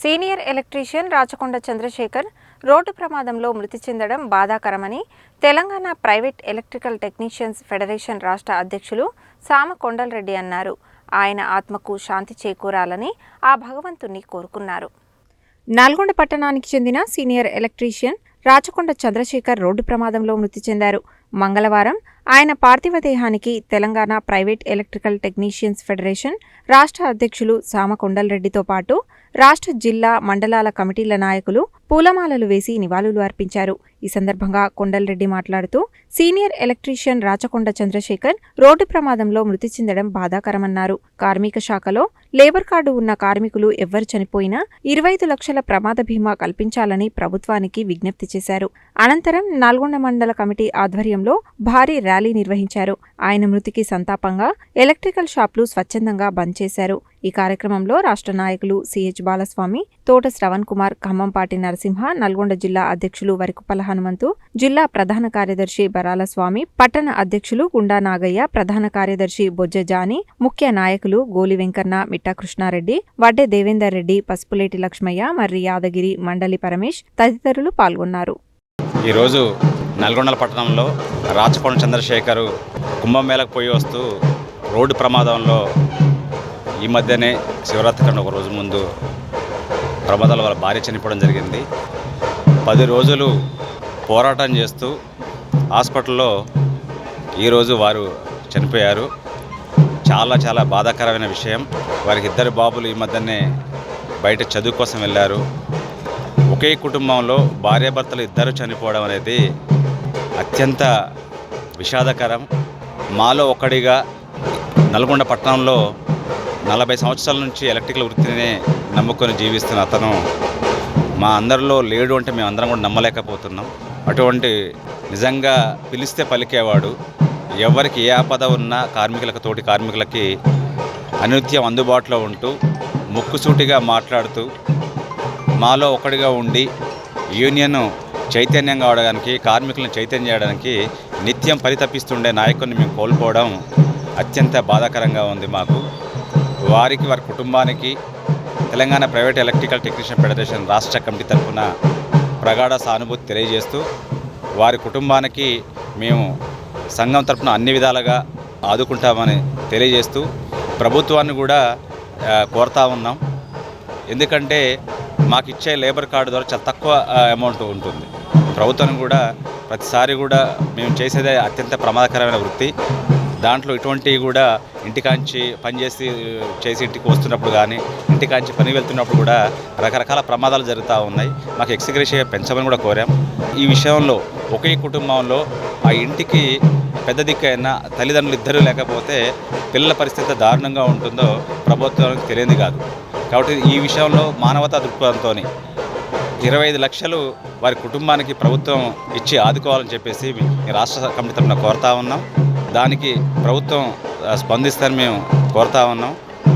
Senior electrician Rachakonda Chandrasekhar road ప్రమాదంలో మృతి చెందడం బాధాకరమని Telangana private electrical technicians federation రాష్ట్ర అధ్యక్షులు సామ కొండలరెడ్డి అన్నారు. ఆయన ఆత్మకు శాంతి చేకూరాలని ఆ భగవంతుణ్ణి కోరుకున్నారు. నల్గొండ పట్టణానికి చెందిన senior electrician Rachakonda Chandrasekhar road ప్రమాదంలో మృతి చెందారు. మంగళవారం ఆయన పార్థివ దేహానికి Telangana private electrical technicians federation రాష్ట్ర అధ్యక్షులు సామ కొండలరెడ్డితో పాటు రాష్ట్ర జిల్లా మండలాల కమిటీల నాయకులు పూలమాలలు వేసి నివాళులు అర్పించారు. ఈ సందర్భంగా కొండలరెడ్డి మాట్లాడుతూ senior electrician Rachakonda Chandrasekhar road ప్రమాదంలో మృతి చెందడం బాధాకరమన్నారు. కార్మిక శాఖలో లేబర్ కార్డు ఉన్న కార్మికులు ఎవ్వరు చనిపోయినా ఇరవై ఐదు లక్షల ప్రమాద బీమా కల్పించాలని ప్రభుత్వానికి విజ్ఞప్తి చేశారు. అనంతరం నల్గొండ మండల కమిటీ ఆధ్వర్యంలో భారీ ర్యాలీ నిర్వహించారు. ఆయన మృతికి సంతాపంగా ఎలక్ట్రికల్ షాపులు స్వచ్ఛందంగా బంద్ చేశారు. ఈ కార్యక్రమంలో రాష్ట్ర నాయకులు సిహెచ్ బాలస్వామి తోట శ్రవణ్ కుమార్ ఖమ్మంపాటి నరసింహ నల్గొండ జిల్లా అధ్యక్షులు వరికుపల హనుమంతు జిల్లా ప్రధాన కార్యదర్శి బరాల స్వామి పట్టణ అధ్యక్షులు గుండా నాగయ్య ప్రధాన కార్యదర్శి బొజ్జ జాని ముఖ్య నాయకులు గోలి వెంకన్న మిట్టా కృష్ణారెడ్డి వడ్డే దేవేందర్ రెడ్డి పసుపులేటి లక్ష్మయ్య మర్రి యాదగిరి మండలి పరమేష్ తదితరులు పాల్గొన్నారు. ఈరోజు నల్గొండల పట్టణంలో రాచకొండ చంద్రశేఖరు కుంభమేళకు పోయి వస్తూ రోడ్డు ప్రమాదంలో ఈ మధ్యనే శివరాత్రి కన్నా ఒక రోజు ముందు ప్రమాదాల వల్ల భార్య చనిపోవడం జరిగింది. పది రోజులు పోరాటం చేస్తూ హాస్పిటల్లో ఈరోజు వారు చనిపోయారు. చాలా చాలా బాధాకరమైన విషయం. వారికి ఇద్దరు బాబులు ఈ మధ్యనే బయట చదువు కోసం వెళ్ళారు. ఒకే కుటుంబంలో భార్యాభర్తలు ఇద్దరు చనిపోవడం అనేది అత్యంత విషాదకరం. మాలో ఒక్కడిగా నల్గొండ పట్టణంలో నలభై సంవత్సరాల నుంచి ఎలక్ట్రికల్ వృత్తినే నమ్ముకొని జీవిస్తున్న అతను మా అందరిలో లేడు అంటే మేము అందరం కూడా నమ్మలేకపోతున్నాం. అటువంటి నిజంగా పిలిస్తే పలికేవాడు. ఎవరికి ఏ ఆపద ఉన్నా కార్మికులకు తోటి కార్మికులకి అనునిత్యం అందుబాటులో ఉంటూ ముక్కుసూటిగా మాట్లాడుతూ మాలో ఒకటిగా ఉండి యూనియన్ చైతన్యం కావడానికి కార్మికులను చైతన్యం చేయడానికి నిత్యం పరితపిస్తుండే నాయకుడిని మేము కోల్పోవడం అత్యంత బాధాకరంగా ఉంది మాకు. వారికి వారి కుటుంబానికి Telangana private electrical technician federation రాష్ట్ర కమిటీ తరఫున ప్రగాఢ సానుభూతి తెలియజేస్తూ వారి కుటుంబానికి మేము సంఘం తరఫున అన్ని విధాలుగా ఆదుకుంటామని తెలియజేస్తూ ప్రభుత్వాన్ని కూడా కోరుతా ఉన్నాం. ఎందుకంటే మాకు ఇచ్చే లేబర్ కార్డు ద్వారా చాలా తక్కువ అమౌంట్ ఉంటుంది. ప్రభుత్వం కూడా ప్రతిసారి కూడా మేము చేసేదే అత్యంత ప్రమాదకరమైన వృత్తి. దాంట్లో ఇటువంటివి కూడా ఇంటికాంచి పనిచేసి చేసి ఇంటికి వస్తున్నప్పుడు కానీ ఇంటికాంచి పని వెళ్తున్నప్పుడు కూడా రకరకాల ప్రమాదాలు జరుగుతూ ఉన్నాయి. మాకు ఎక్స్గ్రేషియా పెంచమని కూడా కోరాం. ఈ విషయంలో ఒకే కుటుంబంలో ఆ ఇంటికి పెద్ద దిక్కైన తల్లిదండ్రులు ఇద్దరు లేకపోతే పిల్లల పరిస్థితి దారుణంగా ఉంటుందో ప్రభుత్వానికి తెలియదు కాదు. కాబట్టి ఈ విషయంలో మానవతా దృక్పథంతో ఇరవై ఐదు లక్షలు వారి కుటుంబానికి ప్రభుత్వం ఇచ్చి ఆదుకోవాలని చెప్పేసి రాష్ట్ర కమిటీ తరఫున కోరుతా ఉన్నాం. దానికి ప్రభుత్వం స్పందిస్తారని మేము కోరుతా ఉన్నాం.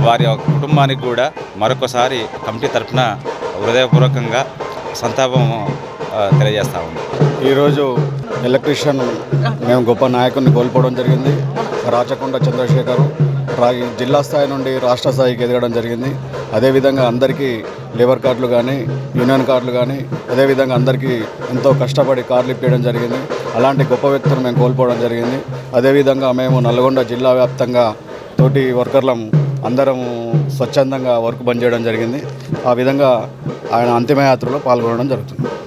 వారి యొక్క కుటుంబానికి కూడా మరొకసారి కమిటీ తరఫున హృదయపూర్వకంగా సంతాపం తెలియజేస్తా ఉంది ఈరోజు ఎలక్ట్రీషియన్ మేము గొప్ప నాయకుడిని కోల్పోవడం జరిగింది. రాచకొండ చంద్రశేఖర్ జిల్లా స్థాయి నుండి రాష్ట్ర స్థాయికి ఎదగడం జరిగింది. అదేవిధంగా అందరికీ లేబర్ కార్డులు కానీ యూనియన్ కార్డులు కానీ అదేవిధంగా అందరికీ ఎంతో కష్టపడి కార్లు ఇప్పించడం జరిగింది. అలాంటి గొప్ప వ్యక్తులు మేము కోల్పోవడం జరిగింది. అదేవిధంగా మేము నల్గొండ జిల్లా వ్యాప్తంగా తోటి వర్కర్లం అందరం స్వచ్ఛందంగా వర్క్ బంద్ చేయడం జరిగింది. ఆ విధంగా ఆయన అంతిమయాత్రలో పాల్గొనడం జరుగుతుంది.